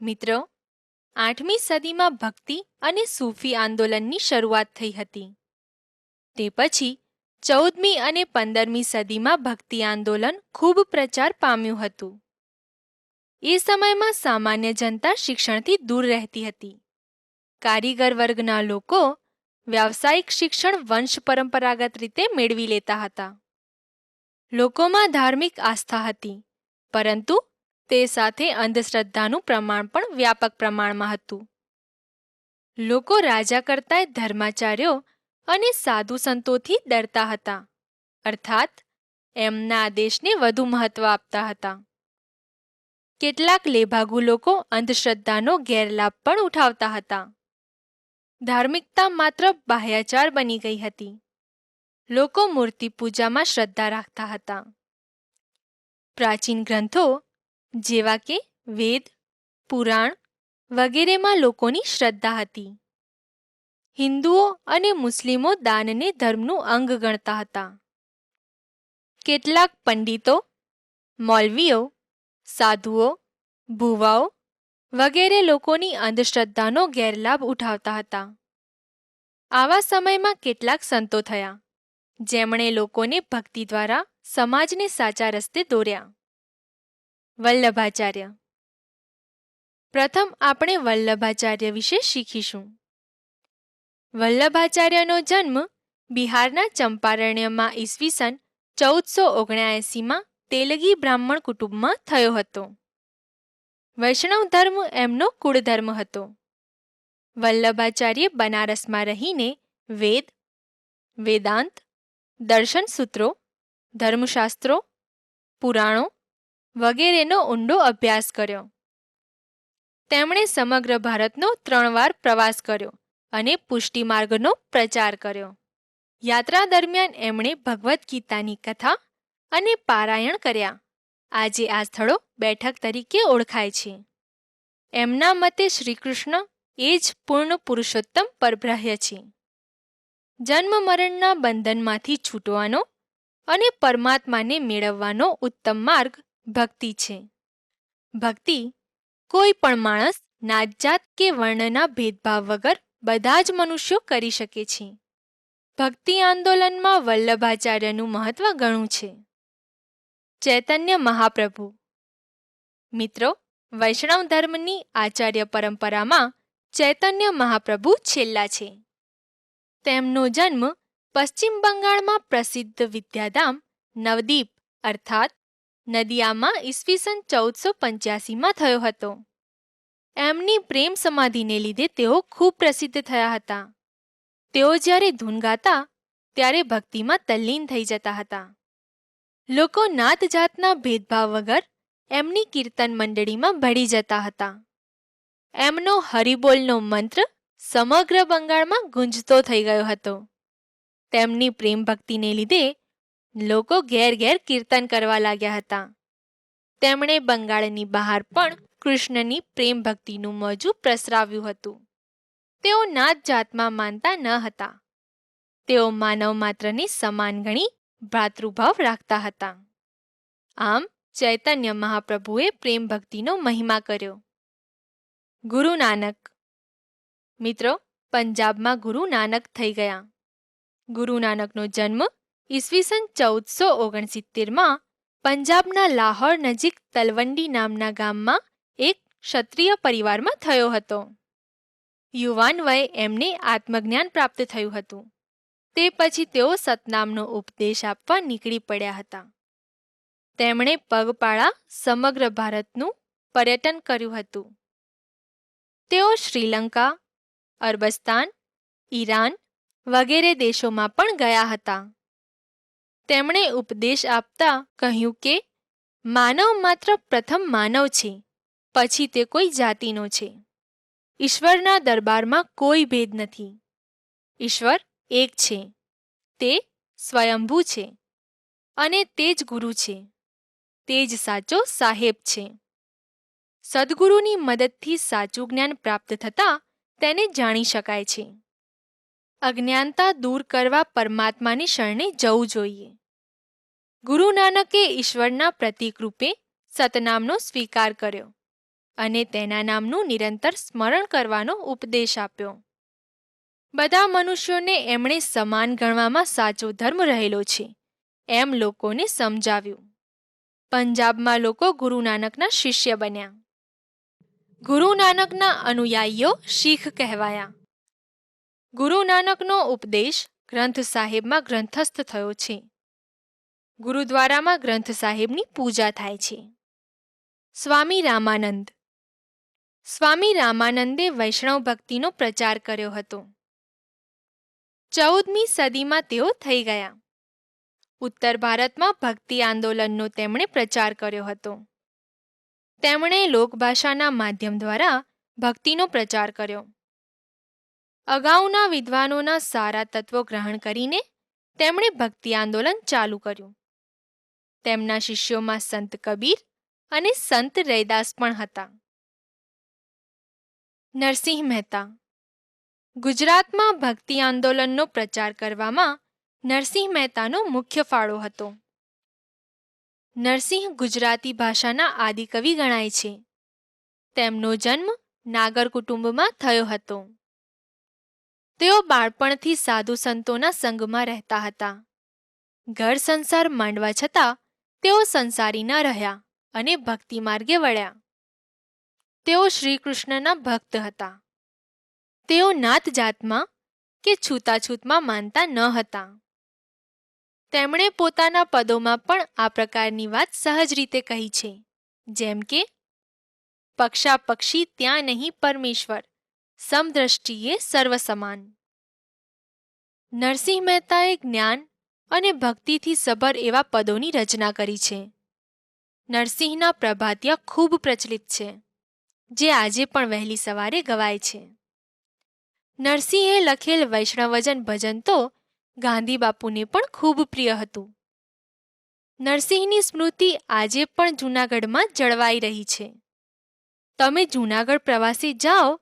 મિત્રો, આઠમી સદીમાં ભક્તિ અને સૂફી આંદોલનની શરૂઆત થઈ હતી. તે પછી ચૌદમી અને પંદરમી સદીમાં ભક્તિ આંદોલન ખૂબ પ્રચાર પામ્યું હતું. એ સમયમાં સામાન્ય જનતા શિક્ષણથી દૂર રહેતી હતી. કારીગર વર્ગના લોકો વ્યાવસાયિક શિક્ષણ વંશ પરંપરાગત રીતે મેળવી લેતા હતા. લોકોમાં ધાર્મિક આસ્થા હતી, પરંતુ તે સાથે અંધશ્રદ્ધાનું પ્રમાણ પણ વ્યાપક પ્રમાણમાં હતું. લોકો રાજા કરતાંય ધર્માચાર્યો અને સાધુ સંતોથી ડરતા હતા. અર્થાત, એમના આદેશને વધુ મહત્વ આપતા હતા. કેટલાક લેભાગુ લોકો અંધશ્રદ્ધાનો ગેરલાભ પણ ઉઠાવતા હતા. ધાર્મિકતા માત્ર બાહ્યાચાર બની ગઈ હતી. લોકો મૂર્તિ પૂજામાં શ્રદ્ધા રાખતા હતા. પ્રાચીન ગ્રંથો જેવા કે વેદ, પુરાણ વગેરેમાં લોકોની શ્રદ્ધા હતી. હિન્દુઓ અને મુસ્લિમો દાનને ધર્મનું અંગ ગણતા હતા. કેટલાક પંડિતો, મૌલવીઓ, સાધુઓ, ભુવાઓ વગેરે લોકોની અંધશ્રદ્ધાનો ગેરલાભ ઉઠાવતા હતા. આવા સમયમાં કેટલાક સંતો થયા, જેમણે લોકોને ભક્તિ દ્વારા સમાજને સાચા રસ્તે દોર્યા. વલ્લભાચાર્ય. પ્રથમ આપણે વલ્લભાચાર્ય વિશે શીખીશું. વલ્લભાચાર્યનો જન્મ બિહારના ચંપારણ્યમાં ઈસવીસન ચૌદસો ઓગણ્યાએંસીમાં તેલગી બ્રાહ્મણ કુટુંબમાં થયો હતો. વૈષ્ણવ ધર્મ એમનો કુળધર્મ હતો. વલ્લભાચાર્ય બનારસમાં રહીને વેદ, વેદાંત, દર્શન સૂત્રો, ધર્મશાસ્ત્રો, પુરાણો વગેરેનો ઊંડો અભ્યાસ કર્યો. તેમણે સમગ્ર ભારતનો ત્રણ વાર પ્રવાસ કર્યો અને પુષ્ટિ માર્ગનો પ્રચાર કર્યો. યાત્રા દરમિયાન એમણે ભગવદ્ ગીતાની કથા અને પારાયણ કર્યા. આજે આ સ્થળો બેઠક તરીકે ઓળખાય છે. એમના મતે શ્રીકૃષ્ણ એ જ પૂર્ણ પુરુષોત્તમ પરબ્રહ્ય છે. જન્મ મરણના બંધનમાંથી છૂટવાનો અને પરમાત્માને મેળવવાનો ઉત્તમ માર્ગ ભક્તિ છે. ભક્તિ કોઈ પણ માણસ નાતજાત કે વર્ણના ભેદભાવ વગર બધા જ મનુષ્યો કરી શકે છે. ભક્તિ આંદોલનમાં વલ્લભાચાર્યનું મહત્વ ઘણું છે. ચૈતન્ય મહાપ્રભુ. મિત્રો, વૈષ્ણવ ધર્મની આચાર્ય પરંપરામાં ચૈતન્ય મહાપ્રભુ છેલ્લા છે. તેમનો જન્મ પશ્ચિમ બંગાળમાં પ્રસિદ્ધ વિદ્યાધામ નવદીપ, અર્થાત નદિયામાં ઈસવીસન ચૌદસો પંચ્યાસીમાં થયો હતો. એમની પ્રેમ સમાધિને લીધે તેઓ ખૂબ પ્રસિદ્ધ થયા હતા. તેઓ જ્યારે ધૂન ગાતા, ત્યારે ભક્તિમાં તલ્લીન થઈ જતા હતા. લોકો નાત જાતના ભેદભાવ વગર એમની કીર્તન મંડળીમાં ભળી જતા હતા. એમનો હરિબોલનો મંત્ર સમગ્ર બંગાળમાં ગુંજતો થઈ ગયો હતો. તેમની પ્રેમ ભક્તિને લીધે લોકો ઘેર ઘેર કીર્તન કરવા લાગ્યા હતા. તેમણે બંગાળની બહાર પણ કૃષ્ણની પ્રેમ ભક્તિનું મોજું પ્રસરાવ્યું હતું. તેઓ નાત જાતમાં માનતા ન હતા. તેઓ માનવ માત્રને સમાન ગણી ભ્રાતૃભાવ રાખતા હતા. આમ ચૈતન્ય મહાપ્રભુએ પ્રેમ ભક્તિનો મહિમા કર્યો. ગુરુ નાનક. મિત્રો, પંજાબમાં ગુરુ નાનક થઈ ગયા. ગુરુ નાનકનો જન્મ ઈસવીસન ચૌદસો ઓગણસિત્તેરમાં પંજાબના લાહોર નજીક તલવંડી નામના ગામમાં એક ક્ષત્રિય પરિવારમાં થયો હતો. યુવાન વયે એમને આત્મજ્ઞાન પ્રાપ્ત થયું હતું. તે પછી તેઓ સતનામનો ઉપદેશ આપવા નીકળી પડ્યા હતા. તેમણે પગપાળા સમગ્ર ભારતનું પર્યટન કર્યું હતું. તેઓ શ્રીલંકા, અરબસ્તાન, ઈરાન વગેરે દેશોમાં પણ ગયા હતા. તેમણે ઉપદેશ આપતા કહ્યું કે, માનવ માત્ર પ્રથમ માનવ છે, પછી તે કોઈ જાતિનો છે. ઈશ્વરના દરબારમાં કોઈ ભેદ નથી. ઈશ્વર એક છે. તે સ્વયંભૂ છે અને તે જ ગુરુ છે. તે જ સાચો સાહેબ છે. સદગુરુની મદદથી સાચું જ્ઞાન પ્રાપ્ત થતાં તેને જાણી શકાય છે. અજ્ઞાનતા દૂર કરવા પરમાત્માની શરણે જવું જોઈએ. ગુરુ નાનકે ઈશ્વરના પ્રતીક રૂપે સતનામનો સ્વીકાર કર્યો અને તેના નામનું નિરંતર સ્મરણ કરવાનો ઉપદેશ આપ્યો. બધા મનુષ્યોને એમણે સમાન ગણવામાં સાચો ધર્મ રહેલો છે, એમ લોકોને સમજાવ્યું. પંજાબમાં લોકો ગુરુ નાનકના શિષ્ય બન્યા. ગુરુ નાનકના અનુયાયીઓ શીખ કહેવાયા. ગુરુ નાનકનો ઉપદેશ ગ્રંથ સાહેબમાં ગ્રંથસ્થ થયો છે. ગુરુદ્વારામાં ગ્રંથ સાહેબની પૂજા થાય છે. સ્વામી રામાનંદ. સ્વામી રામાનંદે વૈષ્ણવ ભક્તિનો પ્રચાર કર્યો હતો. ચૌદમી સદીમાં તેઓ થઈ ગયા. ઉત્તર ભારતમાં ભક્તિ આંદોલનનો તેમણે પ્રચાર કર્યો હતો. તેમણે લોકભાષાના માધ્યમ દ્વારા ભક્તિનો પ્રચાર કર્યો. અગાઉના વિદ્વાનોના સારા તત્વો ગ્રહણ કરીને તેમણે ભક્તિ આંદોલન ચાલુ કર્યું. તેમના શિષ્યોમાં સંત કબીર અને સંત રૈદાસ પણ હતા. નરસિંહ મહેતા. ગુજરાતમાં ભક્તિ આંદોલનનો પ્રચાર કરવામાં નરસિંહ મહેતાનો મુખ્ય ફાળો હતો. નરસિંહ ગુજરાતી ભાષાના આદિકવિ ગણાય છે. તેમનો જન્મ નાગર કુટુંબમાં થયો હતો. તેઓ બાળપણથી સાધુ સંતોના સંગમાં રહેતા હતા. ઘર સંસાર માંડવા છતાં તેઓ સંસારી ન રહ્યા અને ભક્તિ માર્ગે વળ્યા. તેઓ શ્રી કૃષ્ણના ભક્ત હતા. તેઓ નાત જાતમાં કે છૂતાછૂતમાં માનતા ન હતા. તેમણે પોતાના પદોમાં પણ આ પ્રકારની વાત સહજ રીતે કહી છે, જેમ કે પક્ષા પક્ષી ત્યાં નહીં પરમેશ્વર, સમદ્રષ્ટિએ સર્વ સમાન નરસિંહ મહેતાએ જ્ઞાન અને ભક્તિથી સભર એવા પદોની રચના કરી છે. નરસિંહના પ્રભાતિયા ખૂબ પ્રચલિત છે, જે આજે પણ વહેલી સવારે ગવાય છે. નરસિંહે લખેલ વૈષ્ણવજન ભજન તો ગાંધી બાપુને પણ ખૂબ પ્રિય હતું. નરસિંહની સ્મૃતિ આજે પણ જૂનાગઢમાં જળવાઈ રહી છે. તમે જૂનાગઢ પ્રવાસી જાઓ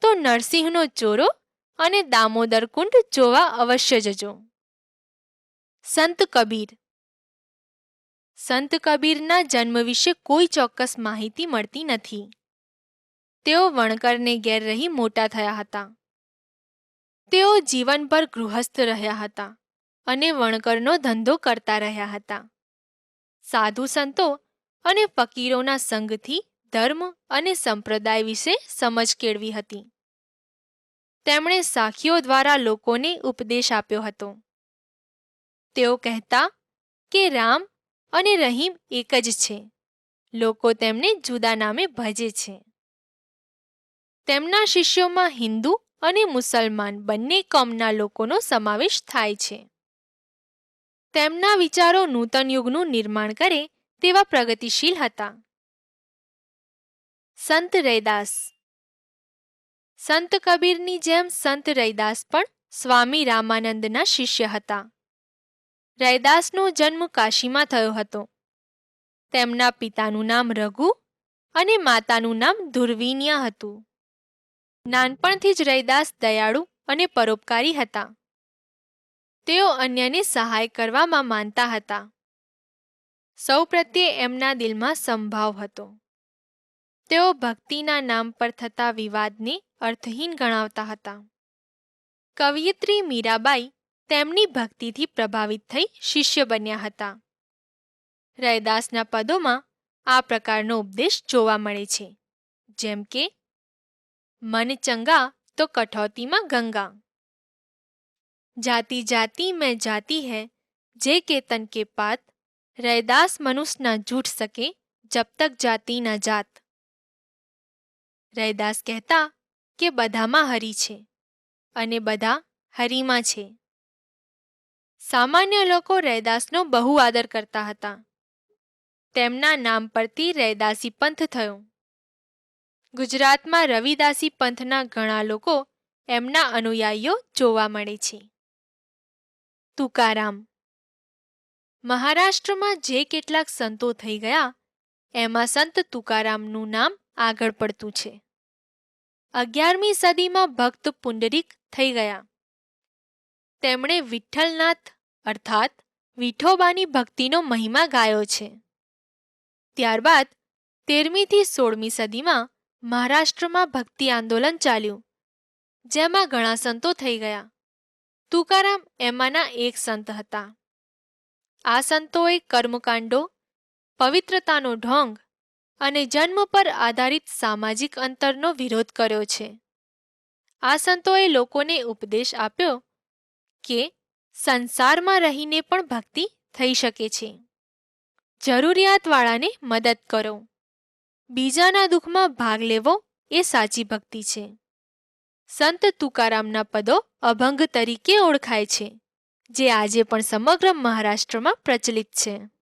તો નરસિંહનો ચોરો અને દામોદર કુંડ જોવા અવશ્ય જજો. સંત કબીર. સંત કબીરના જન્મ વિશે કોઈ ચોક્કસ માહિતી મળતી નથી. તેઓ વણકરને ઘેર રહી મોટા થયા હતા. તેઓ જીવનભર ગૃહસ્થ રહ્યા હતા અને વણકરનો ધંધો કરતા રહ્યા હતા. સાધુ સંતો અને ફકીરોના સંગથી ધર્મ અને સંપ્રદાય વિશે સમજ કેળવી હતી. તેમણે સાખીઓ દ્વારા લોકોને ઉપદેશ આપ્યો હતો. તેઓ કહેતા કે રામ અને રહીમ એક જ છે. લોકો તેમને જુદા નામે ભજે છે. તેમના શિષ્યોમાં હિન્દુ અને મુસલમાન બંને કોમના લોકોનો સમાવેશ થાય છે. તેમના વિચારો નૂતન યુગનું નિર્માણ કરે તેવા પ્રગતિશીલ હતા. સંત રૈદાસ. સંત કબીરની જેમ સંત રૈદાસ પણ સ્વામી રામાનંદના શિષ્ય હતા. રૈદાસનો જન્મ કાશીમાં થયો હતો. તેમના પિતાનું નામ રઘુ અને માતાનું નામ ધુર્વિનિયા હતું. નાનપણથી જ રૈદાસ દયાળુ અને પરોપકારી હતા. તેઓ અન્યને સહાય કરવામાં માનતા હતા. સૌ પ્રત્યે એમના દિલમાં સંભાવ હતો. તેઓ ભક્તિના નામ પર થતા વિવાદને અર્થહીન ગણાવતા હતા. કવિયત્રી મીરાબાઈ તેમની ભક્તિથી પ્રભાવિત થઈ શિષ્ય બન્યા હતા. રૈદાસના પદોમાં આ પ્રકારનો ઉપદેશ જોવા મળે છે. જેમ કે, મન ચંગા તો કઠોતીમાં ગંગા. જાતિ જાતિ મેં જાતિ હૈ, જે કેતન કે પાત, રૈદાસ મનુષ્ય ના જૂઠ શકે જબ તક જાતિ ના જાત. રૈદાસ કહેતા કે, બધામાં હરી છે અને બધા હરીમાં છે. સામાન્ય લોકો રૈદાસનો બહુ આદર કરતા હતા. તેમના નામ પરથી રૈદાસી પંથ થયો. ગુજરાતમાં રવિદાસી પંથના ઘણા લોકો એમના અનુયાયીઓ જોવા મળે છે. તુકારામ. મહારાષ્ટ્રમાં જે કેટલાક સંતો થઈ ગયા, એમાં સંત તુકારામનું નામ આગળ પડતું છે. અગિયારમી સદીમાં ભક્ત પુંડરીક થઈ ગયા. તેમણે વિઠ્ઠલનાથ અર્થાત, વિઠોબાની ભક્તિનો મહિમા ગાયો છે. ત્યારબાદ, તેરમીથી સોળમી સદીમાં મહારાષ્ટ્રમાં ભક્તિ આંદોલન ચાલ્યું, જેમાં ઘણા સંતો થઈ ગયા. તુકારામ એમાંના એક સંત હતા. આ સંતોએ કર્મકાંડો, પવિત્રતાનો ઢોંગ અને જન્મ પર આધારિત સામાજિક અંતરનો વિરોધ કર્યો છે. આ સંતોએ લોકોને ઉપદેશ આપ્યો કે સંસારમાં રહીને પણ ભક્તિ થઈ શકે છે. જરૂરિયાતવાળાને મદદ કરો. બીજાના દુઃખમાં ભાગ લેવો એ સાચી ભક્તિ છે. સંત તુકારામના પદો અભંગ તરીકે ઓળખાય છે, જે આજે પણ સમગ્ર મહારાષ્ટ્રમાં પ્રચલિત છે.